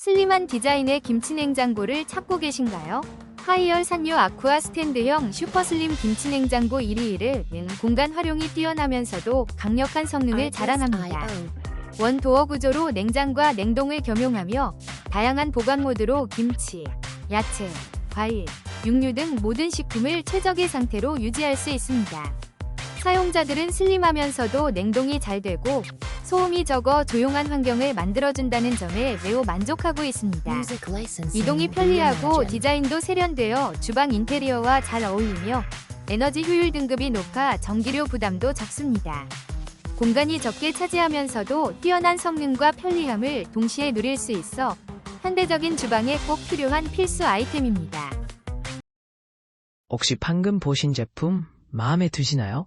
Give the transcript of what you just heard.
슬림한 디자인의 김치냉장고를 찾고 계신가요? 하이얼 산유 아쿠아 스탠드형 슈퍼슬림 김치냉장고 1위를 공간 활용이 뛰어나면서도 강력한 성능을 자랑합니다. 원 도어 구조로 냉장과 냉동을 겸용하며 다양한 보관 모드로 김치, 야채, 과일, 육류 등 모든 식품을 최적의 상태로 유지할 수 있습니다. 사용자들은 슬림하면서도 냉동이 잘 되고 소음이 적어 조용한 환경을 만들어준다는 점에 매우 만족하고 있습니다. 이동이 편리하고 디자인도 세련되어 주방 인테리어와 잘 어울리며 에너지 효율 등급이 높아 전기료 부담도 적습니다. 공간이 적게 차지하면서도 뛰어난 성능과 편리함을 동시에 누릴 수 있어 현대적인 주방에 꼭 필요한 필수 아이템입니다. 혹시 방금 보신 제품 마음에 드시나요?